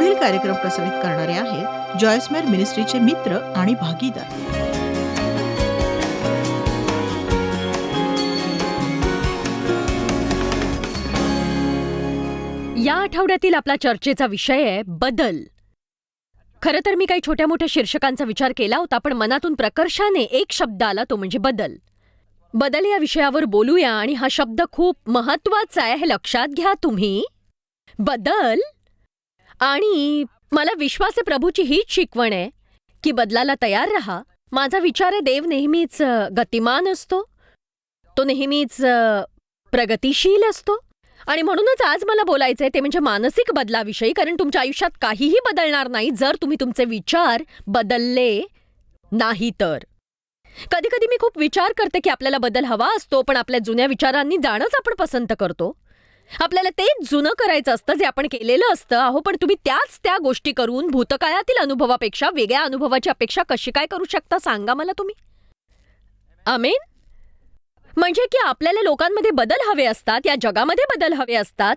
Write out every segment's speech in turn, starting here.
पुढील कार्यक्रम प्रसारित करणारे आहेत जॉयस्मेर मिनिस्ट्रीचे मित्र आणि भागीदार. या आठवड्यातील आपला चर्चेचा विषय आहे बदल. खरं तर मी काही छोट्या मोठ्या शीर्षकांचा विचार केला होता पण मनातून प्रकर्षाने एक शब्द आला तो म्हणजे बदल. बदल या विषयावर बोलूया आणि हा शब्द खूप महत्त्वाचा आहे हे लक्षात घ्या तुम्ही. बदल आणि मला विश्वास आहे प्रभूची हीच शिकवण आहे की बदलाला तयार राहा. माझा विचार आहे देव नेहमीच गतिमान असतो. तो नेहमीच प्रगतिशील असतो. आणि म्हणूनच आज मला बोलायचंय ते म्हणजे मानसिक बदलाविषयी कारण तुमच्या आयुष्यात काहीही बदलणार नाही जर तुम्ही तुमचे विचार बदलले नाही तर. कधी कधी मी खूप विचार करते की आपल्याला बदल हवा असतो पण आपल्या जुन्या विचारांनी जाणंच आपण पसंत करतो. आपल्याला तेच जुनं करायचं असतं जे आपण केलेलं असतं. अहो पण तुम्ही त्याच त्या गोष्टी करून भूतकाळातील अनुभवापेक्षा वेगळ्या अनुभवाची अपेक्षा कशी काय करू शकता सांगा मला तुम्ही. आमेन? म्हणजे की आपल्याला लोकांमध्ये बदल हवे असतात या जगामध्ये बदल हवे असतात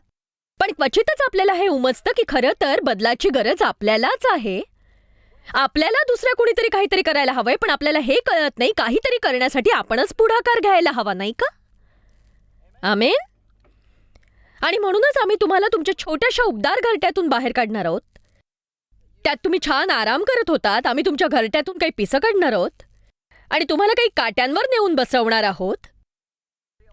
पण क्वचितच आपल्याला हे उमजतं की खरं तर बदलाची गरज आपल्यालाच आहे. आपल्याला दुसऱ्या कुणीतरी काहीतरी करायला हवंय पण आपल्याला हे कळत नाही काहीतरी करण्यासाठी आपणच पुढाकार घ्यायला हवा नाही का? आमेन? आणि म्हणूनच आम्ही तुम्हाला तुमच्या छोट्याशा उबदार घरट्यातून बाहेर काढणार आहोत. त्यात तुम्ही छान आराम करत होतात आम्ही तुमच्या घरट्यातून काही पिसं काढणार आहोत. आणि तुम्हाला काही काट्यांवर नेऊन बसवणार आहोत.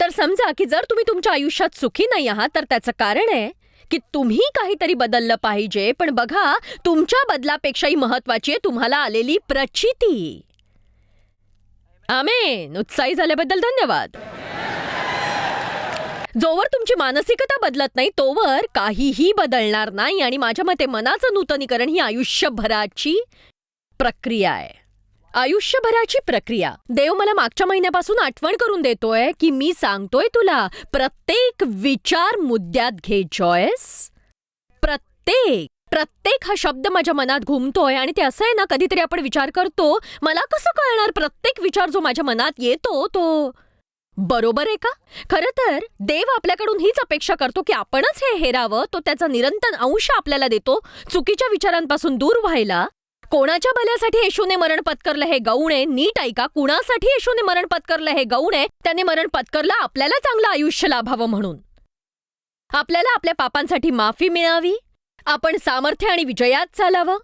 तर समजा की जर तुम्ही तुमच्या आयुष्यात सुखी नाही आहात तर त्याचं कारण आहे की तुम्ही काहीतरी बदललं पाहिजे पण बघा तुमच्या बदलापेक्षाही महत्वाची आहे तुम्हाला आलेली प्रचिती. आमेन. उत्साही झाल्याबद्दल धन्यवाद. जोवर तुमची मानसिकता बदलत नाही तोवर काहीही बदलणार नाही आणि माझ्या मते मनाचं नूतनीकरण ही आयुष्यभराची प्रक्रिया आहे. आयुष्यभराची प्रक्रिया. देव मला मागच्या महिन्यापासून आठवण करून देतोय की मी सांगतोय तुला प्रत्येक विचार मुद्द्यात घे जॉयस प्रत्येक प्रत्येक हा शब्द माझ्या मनात घुमतोय आणि ते असं आहे ना कधीतरी आपण विचार करतो मला कसं कळणार प्रत्येक विचार जो माझ्या मनात येतो तो बरोबर आहे का? खरं तर देव आपल्याकडून हीच अपेक्षा करतो की आपणच हे हेरावं तो त्याचा निरंतर अंश आपल्याला देतो. चुकीच्या विचारांपासून दूर व्हायला कोणाच्या भल्यासाठी येशूने मरण पत्करलं हे गौण आहे नीट ऐका. कुणासाठी येशूने मरण पत्करलं हे गौण आहे? त्याने मरण पत्करलं आपल्याला चांगलं आयुष्य लाभावं म्हणून. आपल्याला आपल्या पापांसाठी माफी मिळावी? आपण सामर्थ्य आणि विजयात चालावं?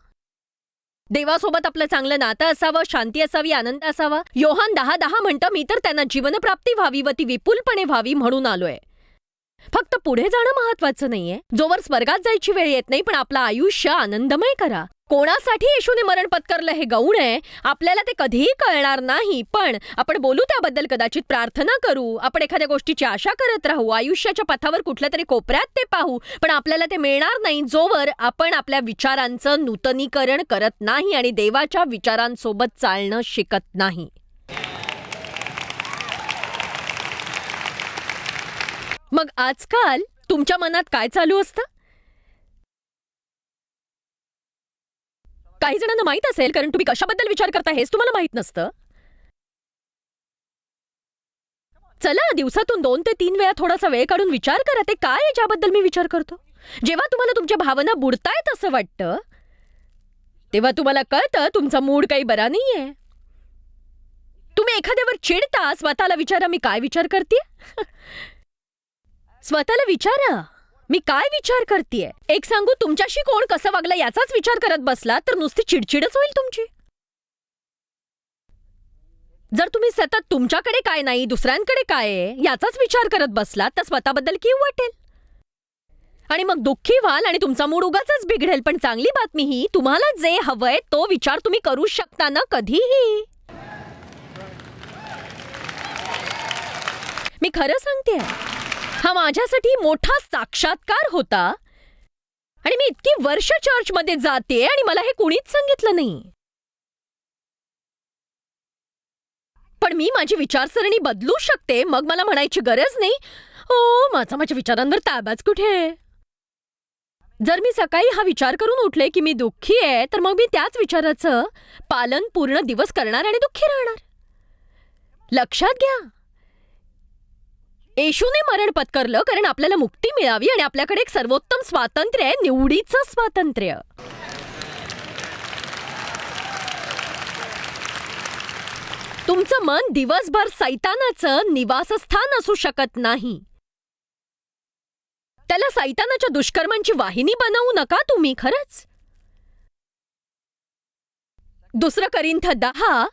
देवासोबत आपलं चांगलं नातं असावं शांती असावी आनंद असावा. योहान दहा दहा म्हणतं मी तर त्यांना जीवनप्राप्ती व्हावी व ती विपुलपणे व्हावी म्हणून आलोय. फक्त पुढे जाणं महत्वाचं नाहीये. जोवर स्वर्गात जायची वेळ येत नाही पण आपलं आयुष्य आनंदमय करा. कोणासाठी येशूने मरण पत्करलं हे गौण आहे? आपल्याला ते कधीही कळणार नाही. पण आपण बोलू त्याबद्दल कदाचित प्रार्थना करू. आपण एखाद्या गोष्टीची आशा करत राहू. आयुष्याच्या पथावर कुठल्या तरी कोपऱ्यात ते पाहू. पण आपल्याला ते मिळणार नाही जोवर आपण आपल्या विचारांचं नूतनीकरण करत नाही आणि देवाच्या विचारांसोबत चालणं शिकत नाही. मग आजकाल तुमच्या मनात काय चालू असतं? काही जणांना माहीत असेल कारण तुम्ही कशाबद्दल विचार करता हेच तुम्हाला माहीत नसतं. चला दिवसातून दोन ते तीन वेळा थोडासा वेळ काढून विचार करा ते काय आहे ज्याबद्दल मी विचार करतो? जेव्हा तुम्हाला तुमच्या भावना बुडतायत असं वाटतं तेव्हा तुम्हाला कळतं तुमचा मूड काही बरा नाहीये. तुम्ही एखाद्यावर चिडता स्वतःला विचारा मी काय विचार करते स्वतःला विचारा. मी काय विचार करतेय? एक सांगू तुमच्याशी कोण कसं वागलं याचाच विचार करत बसला तर नुसती चिडचिडच होईल तुमची. जर तुम्ही सतत तुमच्याकडे काय नाही दुसऱ्यांकडे काय आहे याचाच विचार करत बसला तर स्वतःबद्दल की वाटेल? आणि मग दुःखी व्हाल आणि तुमचा मूड उगाच बिघडेल पण चांगली बातमी ही तुम्हाला जे हवंय तो विचार तुम्ही करू शकता ना कधीही. मी खरं सांगते हा माझ्यासाठी मोठा साक्षात्कार होता. आणि मी इतकी वर्ष चर्चमध्ये जाते आणि मला हे कुणीच सांगितलं नाही. पण मी माझी विचारसरणी बदलू शकते मग मला म्हणायची गरज नाही. हो माझा माझ्या विचारांवर ताबाच कुठे? आहे?" जर मी सकाळी हा विचार करून उठले की मी दुःखी आहे तर मग मी त्याच विचाराचं पालन पूर्ण दिवस करणार आणि दुःखी राहणार. लक्षात घ्या. येशूने मरण पत्करलं कारण आपल्याला मुक्ती मिळावी आणि आपल्याकडे एक सर्वोत्तम स्वातंत्र्य आहे निवडीचं स्वातंत्र्य. तुमचं मन दिवसभर सैतानाचं निवासस्थान असू शकत नाही. त्याला सैतानाच्या दुष्कर्मांची वाहिनी बनवू नका तुम्ही खरंच. दुसरं करिंथ दहा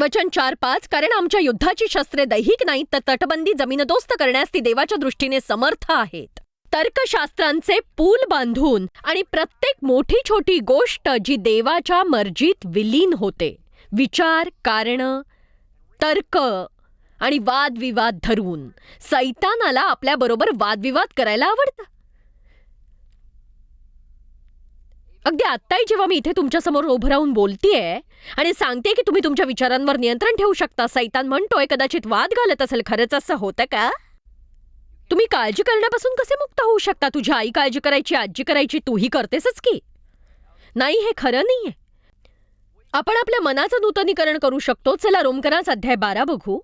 वचन चार पाच कारण आमच्या युद्धाची शस्त्रे दैहिक नाहीत तर तटबंदी जमीनदोस्त करण्यास ती देवाच्या दृष्टीने समर्थ आहेत. तर्कशास्त्रांचे पूल बांधून आणि प्रत्येक मोठी छोटी गोष्ट जी देवाच्या मर्जीत विलीन होते. विचार कारण तर्क आणि वादविवाद धरून. सैतानाला आपल्याबरोबर वादविवाद करायला आवडतं. अगदी आत्ताही जेव्हा मी इथे तुमच्यासमोर उभं राहून बोलतेय आणि सांगते की तुम्ही तुमच्या विचारांवर नियंत्रण ठेवू शकता सैतान म्हणतोय कदाचित वाद घालत असेल खरंच असं होतं का? तुम्ही काळजी करण्यापासून कसे मुक्त होऊ शकता? तुझी आई काळजी करायची आजी करायची तूही करतेसच की. नाही हे खरं नाहीये. आपण आपल्या मनाचं नूतनीकरण करू शकतो. चला रोमकरांचा अध्याय बारा बघू.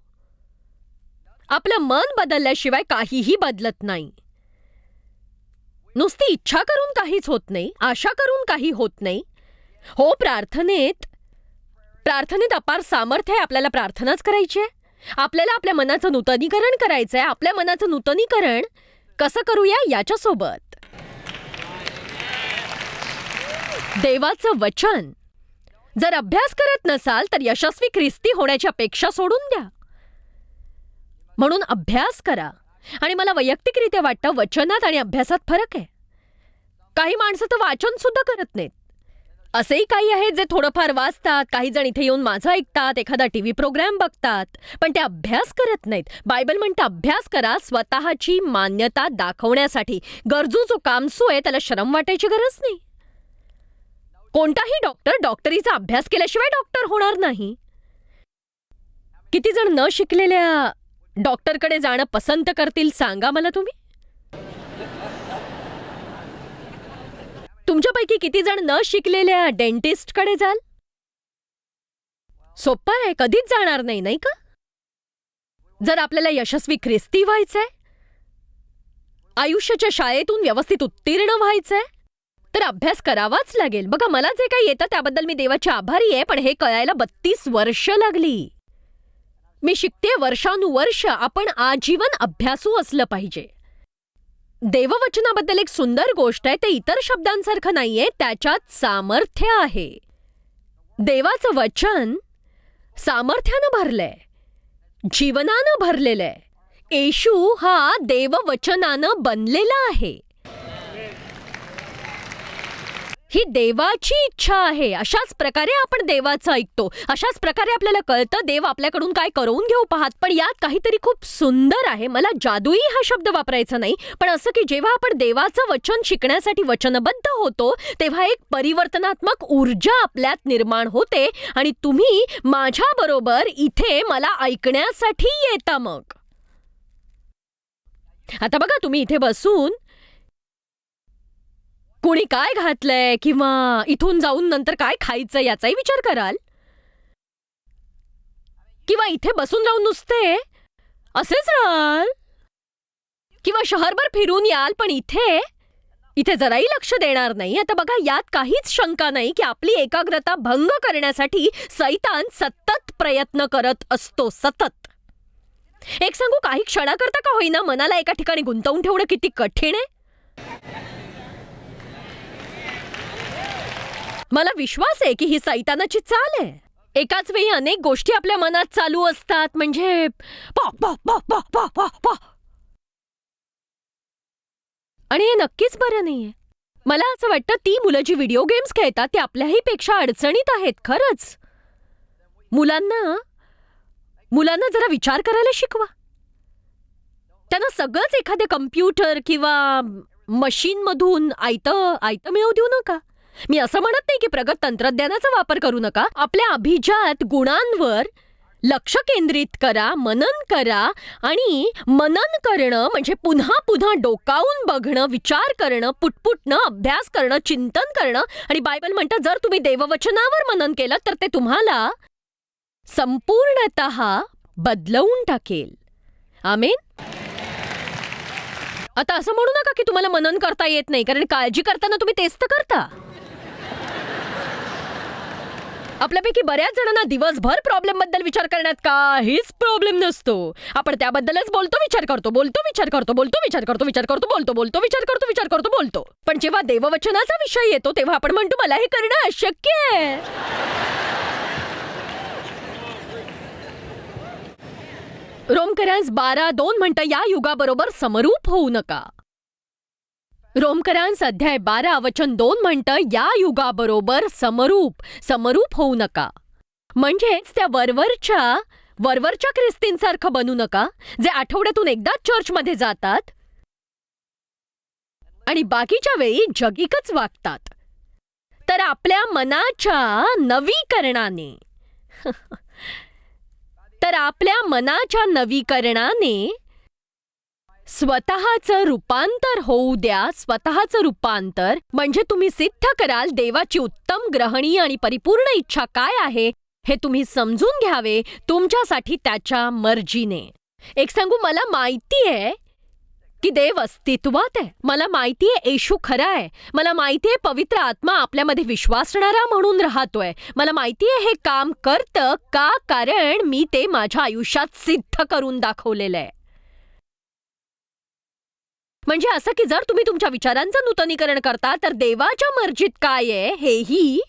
आपलं मन बदलल्याशिवाय काहीही बदलत नाही. नुसती इच्छा करून काहीच होत नाही आशा करून काही होत नाही. हो प्रार्थनेत प्रार्थनेत अपार सामर्थ्य आहे आपल्याला प्रार्थनाच करायची आहे. आपल्याला आपल्या मनाचं नूतनीकरण करायचं आहे आपल्या मनाचं नूतनीकरण कसं करूया? याच्यासोबत. देवाचं वचन. जर अभ्यास करत नसाल तर यशस्वी ख्रिस्ती होण्याची अपेक्षा सोडून द्या. म्हणून अभ्यास करा. आणि मला वैयक्तिकरित्या वाटतं वचनात आणि अभ्यासात फरक आहे. काही माणसं तर वाचन सुद्धा करत नाहीत. असेही काही आहेत जे थोडंफार वाचतात काही जण इथे येऊन माझं ऐकतात एखादा टीव्ही प्रोग्राम बघतात पण ते अभ्यास करत नाहीत. बायबल म्हणतं अभ्यास करा स्वतःची मान्यता दाखवण्यासाठी. गरजू जो कामसू आहे त्याला श्रम वाटायची गरज नाही. कोणताही डॉक्टर डॉक्टरीचा अभ्यास केल्याशिवाय डॉक्टर होणार नाही. किती जण न शिकलेल्या डॉक्टरकडे जाणं पसंत करतील सांगा मला तुम्ही. तुमच्यापैकी किती जण न शिकलेल्या डेंटिस्टकडे जाल? सोप्पं आहे कधीच जाणार नाही नाही का? जर आपल्याला यशस्वी ख्रिस्ती व्हायचंय आयुष्याच्या शाळेतून व्यवस्थित उत्तीर्ण व्हायचंय तर अभ्यास करावाच लागेल. बघा मला जे काही येतं त्याबद्दल मी देवाची आभारी आहे पण हे कळायला बत्तीस वर्ष लागली. मी शिकते वर्षानुवर्ष आपण आजीवन अभ्यासू असलं पाहिजे. देववचनाबद्दल एक सुंदर गोष्ट आहे ते इतर शब्दांसारखं नाहीये त्याच्यात सामर्थ्य आहे. देवाचं वचन सामर्थ्यानं भरलंय जीवनानं भरलेलं आहे येशू हा देववचनानं बनलेला आहे. ही देवाची इच्छा आहे. अशाच प्रकारे आपण देवाचं ऐकतो. अशाच प्रकारे आपल्याला कळतं देव आपल्याकडून काय करवून घेऊ पाहत. पण यात काहीतरी खूप सुंदर आहे. मला जादुई हा शब्द वापरायचा नाही. पण असं की जेव्हा आपण देवाचं वचन शिकण्यासाठी वचनबद्ध होतो तेव्हा एक परिवर्तनात्मक ऊर्जा आपल्यात निर्माण होते आणि तुम्ही माझ्याबरोबर इथे मला ऐकण्यासाठी येता मग. आता बघा तुम्ही इथे बसून कोणी काय घातलंय किंवा इथून जाऊन नंतर काय खायचं याचाही विचार कराल. किंवा इथे बसून राहून नुसते? असेच राहाल किंवा शहरभर फिरून याल पण इथे? इथे जराही लक्ष देणार नाही. आता बघा यात काहीच शंका नाही की आपली एकाग्रता भंग करण्यासाठी सैतान सतत प्रयत्न करत असतो सतत. एक सांगू काही क्षणाकरता का होईना मनाला एका ठिकाणी गुंतवून ठेवणं किती कठीण आहे? मला विश्वास आहे की ही सैतानाची चाल आहे. एकाच वेळी अनेक गोष्टी आपल्या मनात चालू असतात म्हणजे आणि हे नक्कीच बरं नाहीये. मला असं वाटतं ती मुलं जी व्हिडिओ गेम्स खेळतात ते आपल्याही पेक्षा अडचणीत आहेत खरंच. मुलांना मुलांना जरा विचार करायला शिकवा. त्यांना सगळंच एखादे कम्प्युटर किंवा मशीनमधून आयतं आयतं मिळवू देऊ नका. मी असं म्हणत नाही की प्रगत तंत्रज्ञानाचा वापर करू नका. आपल्या अभिजात गुणांवर लक्ष केंद्रित करा मनन करा आणि मनन करणं म्हणजे पुन्हा पुन्हा डोकावून बघणं विचार करणं पुटपुटणं अभ्यास करणं चिंतन करणं आणि बायबल म्हणतं जर तुम्ही देववचनावर मनन केलं तर ते तुम्हाला संपूर्णत बदलवून टाकेल. आमेन? आता असं म्हणू नका की तुम्हाला मनन करता येत नाही कारण काळजी करताना तुम्ही तेच तर करता. आपल्यापैकी बऱ्याच जणांना दिवसभर प्रॉब्लेमबद्दल विचार करण्यात काहीच प्रॉब्लेम नसतो. आपण त्याबद्दलच बोलतो विचार करतो बोलतो विचार करतो बोलतो विचार करतो विचार करतो बोलतो बोलतो विचार करतो विचार करतो बोलतो. पण जेव्हा देववचनाचा विषय येतो तेव्हा आपण म्हणतो मला हे करणं अशक्य आहे. रोमकरांस बारा दोन म्हणता या युगाबरोबर समरूप होऊ नका. रोमकरांस अध्याय बारा वचन दोन म्हणतं या युगाबरोबर समरूप समरूप होऊ नका. म्हणजेच त्या वरवरच्या वरवरच्या ख्रिस्तींसारखं बनू नका जे आठवड्यातून एकदाच चर्चमध्ये जातात आणि बाकीच्या वेळी जगिकच वागतात. तर आपल्या मनाच्या नवीकरणाने तर आपल्या मनाच्या नवीकरणाने स्वतःचं रूपांतर होऊ द्या. स्वतःचं रूपांतर म्हणजे तुम्ही सिद्ध कराल देवाची उत्तम ग्रहणी आणि परिपूर्ण इच्छा काय आहे हे तुम्ही समजून घ्यावे तुमच्यासाठी त्याच्या मर्जीने. एक सांगू मला माहिती आहे की देव अस्तित्वात आहे. मला माहिती आहे येशू खरा आहे. मला माहिती आहे पवित्र आत्मा आपल्यामध्ये विश्वासणारा म्हणून राहतोय. मला माहिती आहे हे काम करतं का? कारण मी ते माझ्या आयुष्यात सिद्ध करून दाखवलेलं आहे. म्हणजे असं की जर तुम्ही तुमच्या विचारांचं नूतनीकरण करता तर देवाच्या मर्जीत काय आहे हेही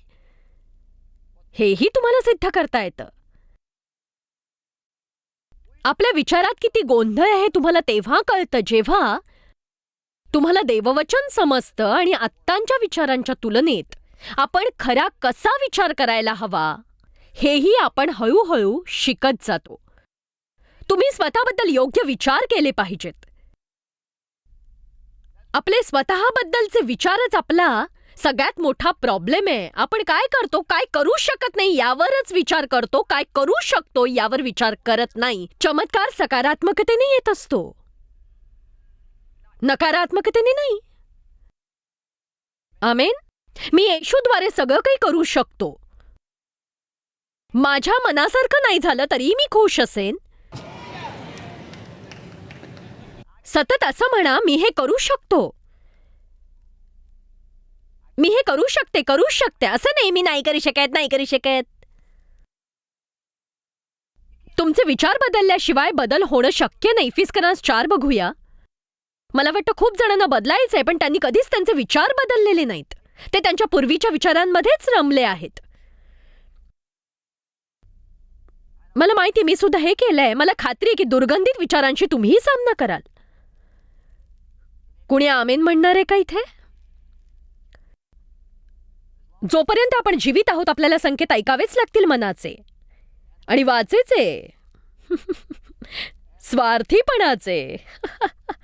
हेही तुम्हाला सिद्ध करता येतं. आपल्या विचारात किती गोंधळ आहे तुम्हाला तेव्हा कळतं जेव्हा तुम्हाला देववचन समजतं आणि आत्तांच्या विचारांच्या तुलनेत आपण खरा कसा विचार करायला हवा हेही आपण हळूहळू शिकत जातो. तुम्ही स्वतःबद्दल योग्य विचार केले पाहिजेत. आपले स्वतःबद्दलचे विचारच आपला. सगळ्यात मोठा प्रॉब्लेम आहे. आपण काय करतो काय करू शकत नाही यावरच विचार करतो काय करू शकतो यावर विचार करत नाही. चमत्कार सकारात्मकतेने येत असतो. नकारात्मकतेने नाही. आमेन? मी येशूद्वारे सगळं काही करू शकतो. माझ्या मनासारखं नाही झालं तरी मी खुश असेन. सतत असं म्हणा मी हे करू शकतो. मी हे करू शकते करू शकते. असं नाही मी नाही करू शकत नाही करू शकत. तुमचे विचार बदलल्याशिवाय बदल होणं शक्य नाही. फिस्करांस चार बघूया. मला वाटतं खूप जणांना बदलायचंय पण त्यांनी कधीच त्यांचे विचार बदललेले नाहीत. ते त्यांच्या पूर्वीच्या विचारांमध्येच रमले आहेत. मला माहिती मी सुद्धा हे केलंय. मला खात्री आहे की दुर्गंधित विचारांशी तुम्हीही सामना कराल. कुणी आमेन म्हणणार आहे का इथे? जोपर्यंत आपण जीवित आहोत आपल्याला संकेत ऐकावेच लागतील मनाचे. आणि वाचेचे. स्वार्थीपणाचे.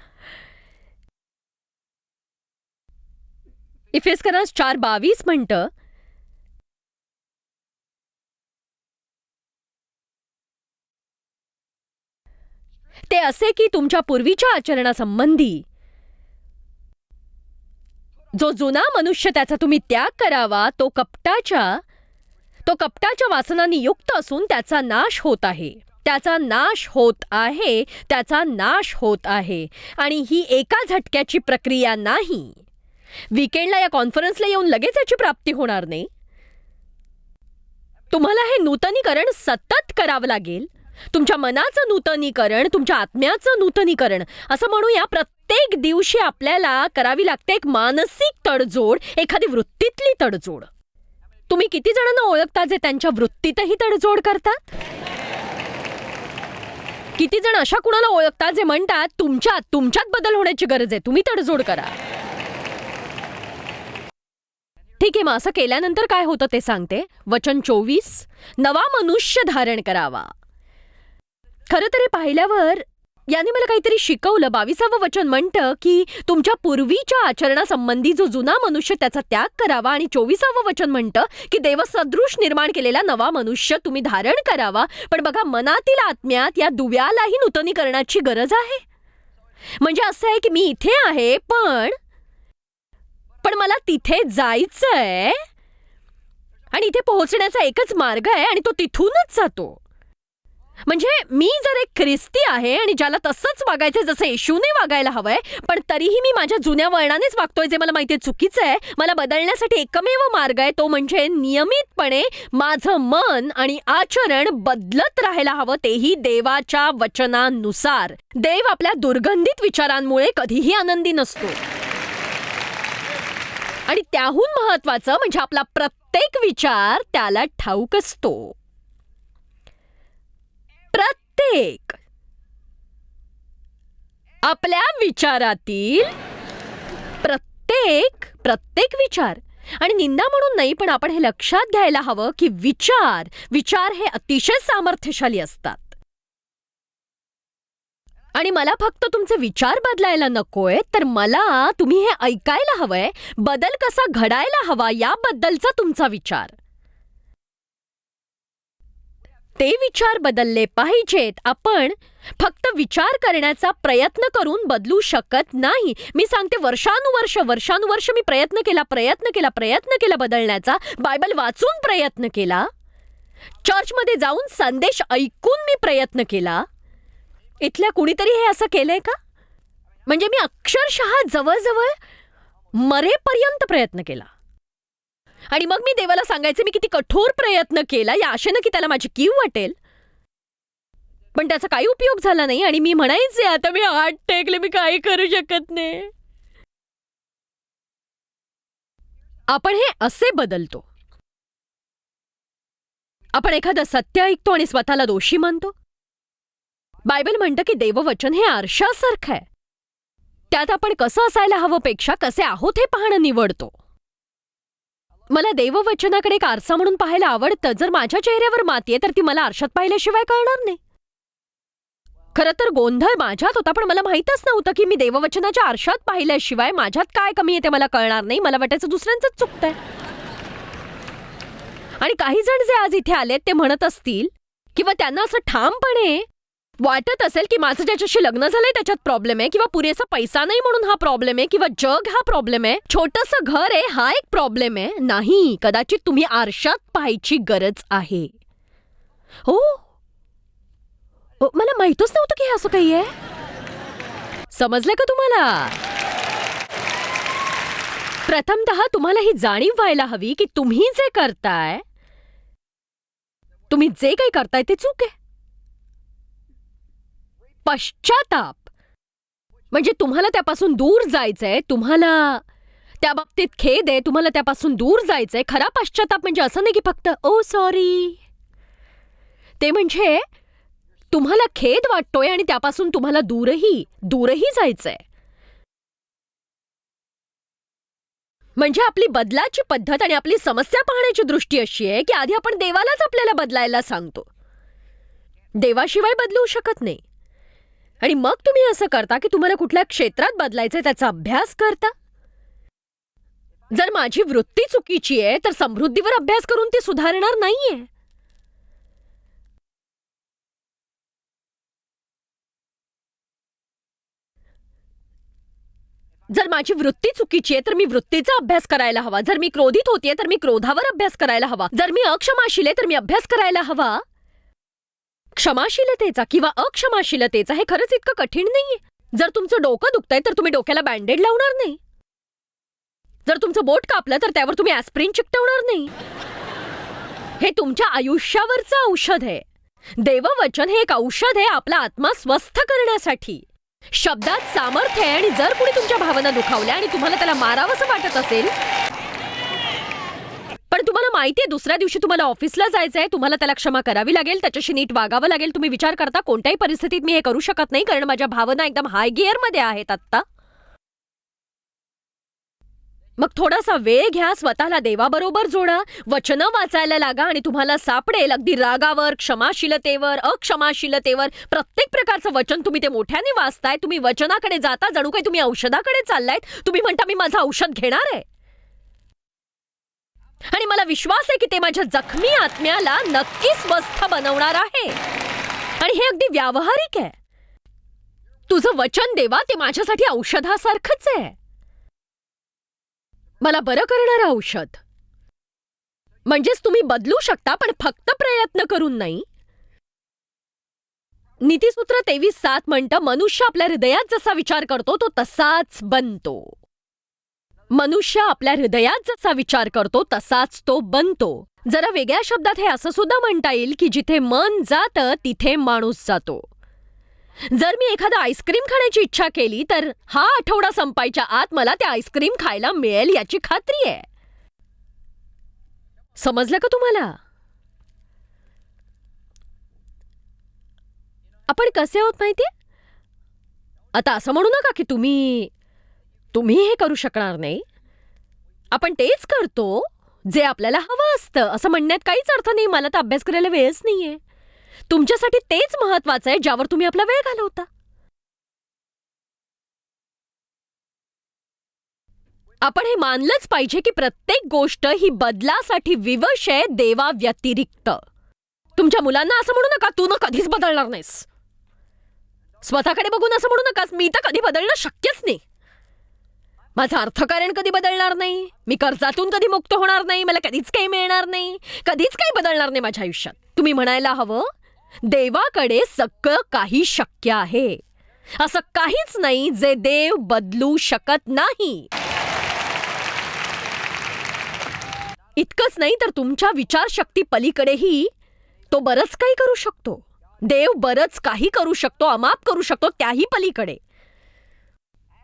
इफेस्करास चार बावीस म्हणतं ते असे की तुमच्या पूर्वीच्या आचरणासंबंधी जो जुना मनुष्य त्याचा तुम्ही त्याग करावा तो कपटाच्या तो कपटाच्या वासनांनी युक्त असून त्याचा नाश होत आहे. त्याचा नाश होत आहे त्याचा नाश होत आहे. आणि ही एका झटक्याची प्रक्रिया नाही. विकेंडला या कॉन्फरन्सला येऊन लगेच याची प्राप्ती होणार नाही. तुम्हाला हे नूतनीकरण सतत करावं लागेल. तुमच्या मनाचं नूतनीकरण तुमच्या आत्म्याचं नूतनीकरण असं म्हणूया प्रत्येक प्रत्येक दिवशी आपल्याला करावी लागते एक मानसिक तडजोड एखादी वृत्तीतली तडजोड. तुम्ही किती जणांना ओळखता जे त्यांच्या वृत्तीतही तडजोड करतात? किती जण अशा कुणाला ओळखतात जे म्हणतात तुमच्यात तुमच्यात बदल होण्याची गरज आहे तुम्ही तडजोड करा. ठीक आहे मग असं केल्यानंतर काय होतं ते सांगते. वचन चोवीस नवा मनुष्य धारण करावा. खरं तरी पाहिल्यावर याने मला काहीतरी शिकवलं. बावीसावं वचन म्हणतं की तुमच्या पूर्वीच्या आचरणासंबंधी जो जुना मनुष्य त्याचा त्याग करावा आणि चोवीसावं वचन म्हणतं की देवसदृश निर्माण केलेला नवा मनुष्य तुम्ही धारण करावा. पण बघा मनातील आत्म्यात या दुव्यालाही नूतनीकरणाची गरज आहे. म्हणजे असं आहे की मी इथे आहे पण पण मला तिथे जायचंय आणि इथे पोहोचण्याचा एकच मार्ग आहे आणि तो तिथूनच जातो. म्हणजे मी जर एक ख्रिस्ती आहे आणि ज्याला तसंच वागायचं जसं येशूने वागायला हवंय पण तरीही मी माझ्या जुन्या वळणानेच वागतोय जे मला माहिती चुकीचं आहे मला बदलण्यासाठी एकमेव मार्ग आहे तो म्हणजे नियमितपणे माझं मन आणि आचरण बदलत राहायला हवं तेही देवाच्या वचनानुसार. देव आपल्या दुर्गंधित विचारांमुळे कधीही आनंदी नसतो. आणि त्याहून महत्वाचं म्हणजे आपला प्रत्येक विचार त्याला ठाऊक असतो. एक. आपल्या विचारातील प्रत्येक प्रत्येक विचार. आणि निंदा म्हणून नाही पण आपण हे लक्षात घ्यायला हवं की विचार विचार हे अतिशय सामर्थ्यशाली असतात. आणि मला फक्त तुमचे विचार बदलायला नकोय तर मला तुम्ही हे ऐकायला हवंय बदल कसा घडायला हवा याबद्दलचा तुमचा विचार. ते विचार बदलले पाहिजेत. आपण फक्त विचार करण्याचा प्रयत्न करून बदलू शकत नाही. मी सांगते वर्षानुवर्ष वर्षानुवर्ष मी प्रयत्न केला प्रयत्न केला प्रयत्न केला बदलण्याचा. बायबल वाचून प्रयत्न केला. चर्चमध्ये जाऊन संदेश ऐकून मी प्रयत्न केला. इथल्या कुणीतरी हे असं केलंय का? म्हणजे मी अक्षरशः जवळजवळ मरेपर्यंत प्रयत्न केला. आणि मग मी देवाला सांगायचे मी किती कठोर प्रयत्न केला या आशेनं की त्याला माझी कीव वाटेल. पण त्याचा काही उपयोग झाला नाही आणि मी म्हणायचे आता मी हात टेकले मी काही करू शकत नाही. आपण हे असे बदलतो. आपण एखादं सत्य ऐकतो आणि स्वतःला दोषी मानतो. बायबल म्हणतं की देववचन हे आरशासारखं आहे. त्यात आपण कसं असायला हवं पेक्षा कसे आहोत हे पाहणं निवडतो. मला देववचनाकडे एक आरसा म्हणून पाहायला आवडतं. जर माझ्या चेहऱ्यावर माती आहे तर ती मला आरशात पाहिल्याशिवाय कळणार नाही. खरं तर गोंधळ माझ्यात होता पण मला माहीतच नव्हतं की मी देववचनाच्या आरशात पाहिल्याशिवाय माझ्यात काय कमी आहे ते मला कळणार नाही. मला वाटायचं दुसऱ्यांचंच चुकतंय. आणि काही जण जे आज इथे आलेत ते म्हणत असतील किंवा त्यांना असं ठामपणे वाटत असेल की माझं ज्याच्याशी लग्न झालंय त्याच्यात प्रॉब्लेम आहे किंवा पुरेसा पैसा नाही म्हणून हा प्रॉब्लेम आहे किंवा जग हा प्रॉब्लेम आहे छोटस घर आहे हा एक प्रॉब्लेम आहे. नाही कदाचित तुम्ही आरशात पाहायची गरज आहे. हो? मला माहितच नव्हतं की हे असं काही आहे. समजलं का तुम्हाला? प्रथमतः तुम्हाला ही जाणीव व्हायला हवी की तुम्ही जे करताय तुम्ही जे काही करताय ते चूक आहे. पश्चाताप. म्हणजे तुम्हाला त्यापासून दूर जायचंय तुम्हाला त्या बाबतीत खेद आहे तुम्हाला त्यापासून दूर जायचंय. खरा पश्चाताप म्हणजे असं नाही की फक्त ओ सॉरी ते म्हणजे तुम्हाला खेद वाटतोय आणि त्यापासून तुम्हाला दूरही दूरही जायचंय. म्हणजे आपली बदलाची पद्धत आणि आपली समस्या पाहण्याची दृष्टी अशी आहे की आधी आपण देवालाच आपल्याला बदलायला सांगतो. देवाशिवाय बदलू शकत नाही. आणि मग तुम्ही असं करता की तुम्हाला कुठल्या क्षेत्रात बदलायचंय त्याचा अभ्यास करता? जर माझी वृत्ती चुकीची आहे तर समृद्धीवर अभ्यास करून ती सुधारणार नाहीये. जर माझी वृत्ती चुकीची आहे तर मी वृत्तीचा अभ्यास करायला हवा. जर मी क्रोधित होतीये तर मी क्रोधावर अभ्यास करायला हवा. जर मी अक्षमाशील आहे तर मी अभ्यास करायला हवा. क्षमाशीलतेचा किंवा अक्षमाशीलतेचा हे खरंच इतकं कठीण नाहीये. जर तुमचं डोकं दुखतंय तर तुम्ही डोक्याला बँडेड लावणार नाही. जर तुमचं बोट कापलं तर त्यावर तुम्ही ॲस्प्रिन चिकटवणार नाही. हे तुमच्या आयुष्यावरचं औषध आहे. देववचन हे एक औषध आहे आपला आत्मा स्वस्थ करण्यासाठी. शब्दात सामर्थ्य आहे आणि जर कुणी तुमच्या भावना दुखावल्या आणि तुम्हाला त्याला मारावंसं वाटत असेल पण तुम्हाला माहितीये दुसऱ्या दिवशी तुम्हाला ऑफिसला जायचंय तुम्हाला त्याला क्षमा करावी लागेल त्याच्याशी नीट वागावं लागेल तुम्ही विचार करता कोणत्याही परिस्थितीत मी हे करू शकत नाही कारण माझ्या भावना एकदम हाय गिअरमध्ये आहेत आत्ता. मग थोडासा वेळ घ्या स्वतःला देवाबरोबर जोडा वचनं वाचायला लागा आणि तुम्हाला सापडेल अगदी रागावर क्षमाशीलतेवर अक्षमाशीलतेवर. प्रत्येक प्रकारचं वचन तुम्ही ते मोठ्याने वाचताय तुम्ही वचनाकडे जाता जणू काही तुम्ही औषधाकडे चाललायत तुम्ही म्हणता मी माझं औषध घेणार आहे. आणि मला विश्वास आहे की ते माझ्या जखमी आत्म्याला नक्की स्वस्थ बनवणार आहे. आणि हे अगदी व्यावहारिक आहे. तुझं वचन देवा ते माझ्यासाठी औषधासारखंच आहे. मला बरं करणारं औषध. म्हणजेच तुम्ही बदलू शकता पण फक्त प्रयत्न करून नाही. नीतीसूत्र तेवीस सात म्हणतं मनुष्य आपल्या हृदयात जसा विचार करतो तो तसाच बनतो. मनुष्य आपल्या हृदयात जसा विचार करतो तसाच तो बनतो. जरा वेगळ्या शब्दात हे असं सुद्धा म्हणता येईल की जिथे मन जातं तिथे माणूस जातो. जर मी एखादं आईस्क्रीम खाण्याची इच्छा केली तर हा आठवडा संपायच्या आत मला ते आईस्क्रीम खायला मिळेल याची खात्री आहे. समजलं का तुम्हाला? आपण कसे आहोत माहितीये? आता असं म्हणू नका की तुम्ही तुम्ही हे करू शकणार नाही. आपण तेच करतो जे आपल्याला हवं असतं. असं म्हणण्यात काहीच अर्थ नाही. मला तर अभ्यास करायला वेळच नाहीये. तुमच्यासाठी तेच महत्वाचं आहे ज्यावर तुम्ही आपला वेळ घालवता. आपण हे मानलंच पाहिजे की प्रत्येक गोष्ट ही बदलासाठी विवश आहे देवा व्यतिरिक्त तुमच्या मुलांना असं म्हणू नका तू ना कधीच बदलणार नाहीस. स्वतःकडे बघून असं म्हणू नकास मी तर कधी बदलणं शक्यच नाही. माझं अर्थकारण कधी बदलणार नाही? मी कर्जातून कधी मुक्त होणार नाही? मला कधीच काही मिळणार नाही. कधीच काही बदलणार नाही माझ्या आयुष्यात. तुम्ही म्हणायला हवं देवाकडे सगळं काही शक्य आहे. असं काहीच नाही जे देव बदलू शकत नाही. इतकंच नाही तर तुमच्या विचारशक्ती पलीकडेही तो बरंच काही करू शकतो. देव बरंच काही करू शकतो अमाप करू शकतो त्याही पलीकडे.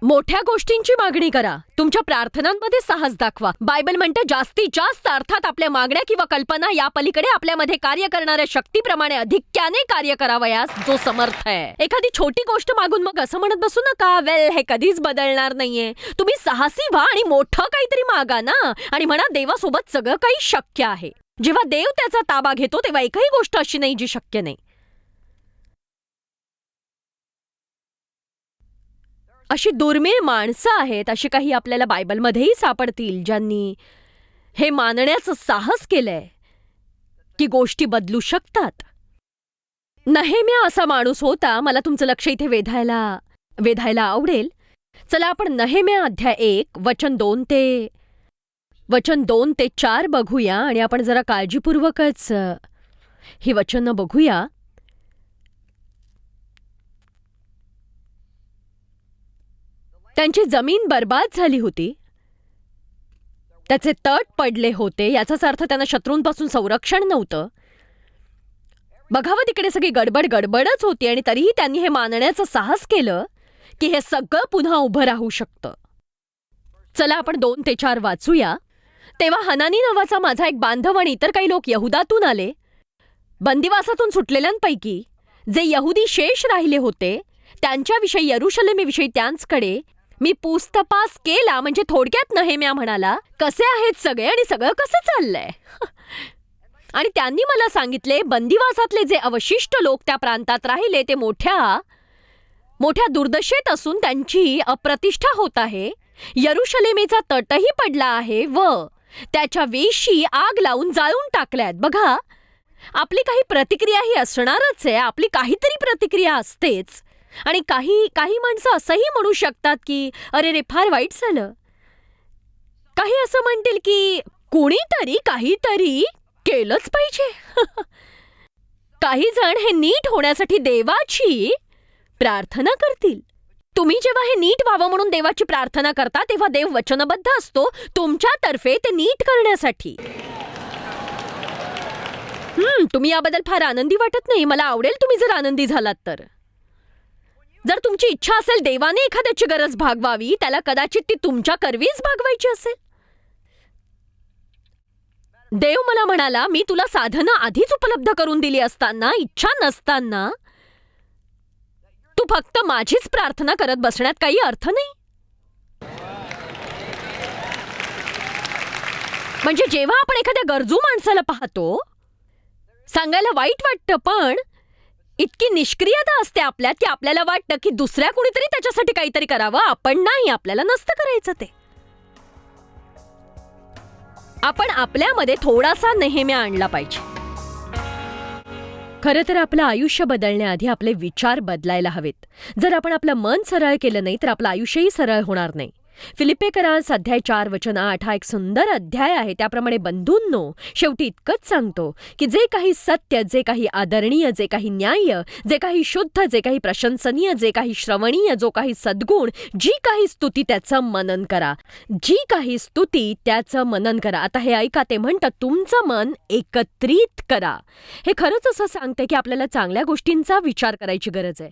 मोठ्या गोष्टींची मागणी करा. तुमच्या प्रार्थनांमध्ये साहस दाखवा. बायबल म्हणतं जास्तीत जास्त अर्थात आपल्या मागण्या किंवा कल्पना या पलीकडे आपल्यामध्ये कार्य करणाऱ्या शक्तीप्रमाणे अधिक्याने कार्य करावयास जो समर्थ आहे. एखादी छोटी गोष्ट मागून मग असं म्हणत बसू नका वेल हे कधीच बदलणार नाहीये. तुम्ही साहसी व्हा आणि मोठं काहीतरी मागा ना. आणि म्हणा देवासोबत सगळं काही शक्य आहे. जेव्हा देव त्याचा ताबा घेतो तेव्हा एकही गोष्ट अशी नाही जी शक्य नाही. अशी दुर्मिळ माणसं आहेत अशी काही आपल्याला बायबलमध्येही सापडतील ज्यांनी हे मानण्याचं साहस केलंय की गोष्टी बदलू शकतात. नहेम्या असा माणूस होता मला तुमचं लक्ष इथे वेधायला वेधायला आवडेल. चला आपण नहेम्या अध्याय एक वचन दोन ते वचन दोन ते चार बघूया आणि आपण जरा काळजीपूर्वकच ही वचनं बघूया. त्यांची जमीन बर्बाद झाली होती. त्याचे तट पडले होते याचाच अर्थ त्यांना शत्रूंपासून संरक्षण नव्हतं. बघावं तिकडे सगळी गडबड गडबडच होती आणि तरीही त्यांनी हे मानण्याचं साहस केलं की हे सगळं पुन्हा उभं राहू शकतं. चला आपण दोन ते चार वाचूया. तेव्हा हनानी नावाचा माझा एक बांधव आणि इतर काही लोक यहुदातून आले. बंदिवासातून सुटलेल्यांपैकी जे यहुदी शेष राहिले होते त्यांच्याविषयी यरुशलेमीविषयी त्यांचकडे मी पूस्तपास केला म्हणजे थोडक्यात नहेम्या म्हणाला. कसे आहेत सगळे आणि सगळं कसं चाललंय? आणि त्यांनी मला सांगितले बंदिवासातले जे अवशिष्ट लोक त्या प्रांतात राहिले ते मोठ्या मोठ्या दुर्दशेत असून त्यांची अप्रतिष्ठा होत आहे. यरुशलेमेचा तटही पडला आहे व त्याच्या वेशी आग लावून जाळून टाकल्यात बघा आपली काही प्रतिक्रियाही असणारच आहे. आपली काहीतरी प्रतिक्रिया असतेच. आणि काही काही माणसं असंही म्हणू शकतात की अरे रे फार वाईट झालं. काही असं म्हणतील की कुणीतरी काहीतरी केलंच पाहिजे. काही जण हे नीट होण्यासाठी देवाची प्रार्थना करतील. तुम्ही जेव्हा हे नीट व्हावं म्हणून देवाची प्रार्थना करता तेव्हा देव वचनबद्ध असतो तुमच्यातर्फे ते नीट करण्यासाठी. हम्म तुम्ही याबद्दल फार आनंदी वाटत नाही. मला आवडेल तुम्ही जर आनंदी झालात तर. जर तुमची इच्छा असेल देवाने एखाद्याची गरज भागवावी त्याला कदाचित ती तुमच्या करवीच भागवायची असेल. देव मला म्हणाला मी तुला साधनं आधीच उपलब्ध करून दिली असताना इच्छा नसताना तू फक्त माझीच प्रार्थना करत बसण्यात काही अर्थ नाही. म्हणजे जेव्हा आपण एखाद्या गरजू माणसाला पाहतो सांगायला वाईट वाटतं पण इतकी निष्क्रियता असते आपल्यात की आपल्याला वाटतं की दुसऱ्या कुणीतरी त्याच्यासाठी काहीतरी करावं. आपण नाही आपल्याला नसतं करायचं ते. आपण आपल्यामध्ये थोडासा नेहम्या आणला पाहिजे. खरं तर आपलं आयुष्य बदलण्याआधी आपले विचार बदलायला हवेत. जर आपण आपलं मन सरळ केलं नाही तर आपलं आयुष्यही सरळ होणार नाही. फिलिपेकरास अध्याय चार वचन आठ हा एक सुंदर अध्याय आहे. त्याप्रमाणे बंधूंनो शेवटी इतकंच सांगतो की जे काही सत्य जे काही आदरणीय जे काही न्याय्य जे काही शुद्ध जे काही प्रशंसनीय जे काही श्रवणीय जो काही सद्गुण जी काही स्तुती त्याचं मनन करा. जी काही स्तुती त्याचं मनन करा. आता हे ऐका ते म्हणतं तुमचं मन एकत्रित करा. हे खरंच असं सांगते की आपल्याला चांगल्या गोष्टींचा विचार करायची गरज आहे.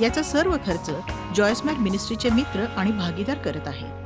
याचा सर्व खर्च जॉयस्मॅक मिनिस्ट्रीचे मित्र आणि भागीदार करत आहेत.